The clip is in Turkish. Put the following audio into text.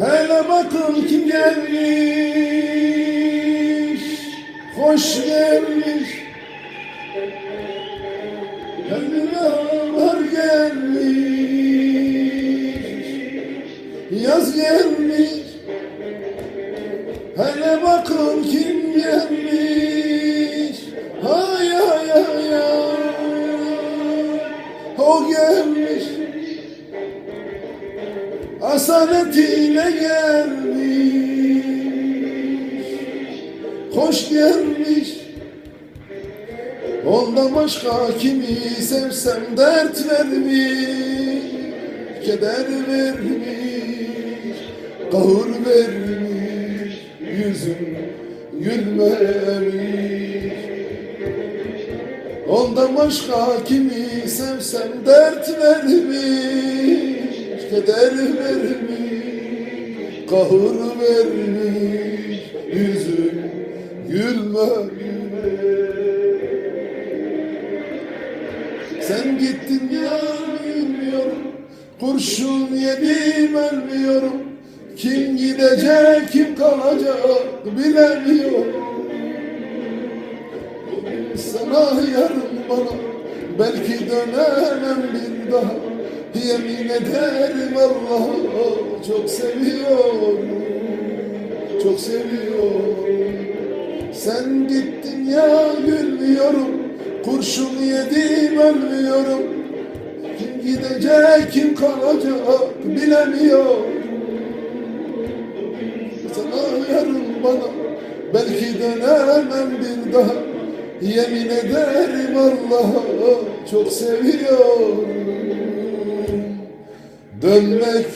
Hele bakın kim gelmiş, hoş gelmiş. Helvalar gelmiş, yaz gelmiş. Hele bakın Asaletiyle gelmiş. Hoş gelmiş. Ondan başka kimi sevsem dert vermiş Keder vermiş Kahır vermiş Yüzüm gülmemiş. Ondan başka kimi sevsem dert vermiş Keder vermiş Kahır vermiş Yüzüm gülmemiş Sen gittin ya bilmiyorum Kurşun yedim ölmüyorum. Kim gidecek kim kalacak bilemiyorum. Sana yarın bana Belki dönemem bir daha Yemin ederim Allah'a Çok seviyorum. Çok seviyorum. Sen gittin ya gülmüyorum. Kurşun yedim ölmüyorum. Kim gidecek kim kalacak bilemiyorum. Sana yarın bana Belki dönemem bir daha. Yemin ederim Allah'a çok seviyorum Dönmek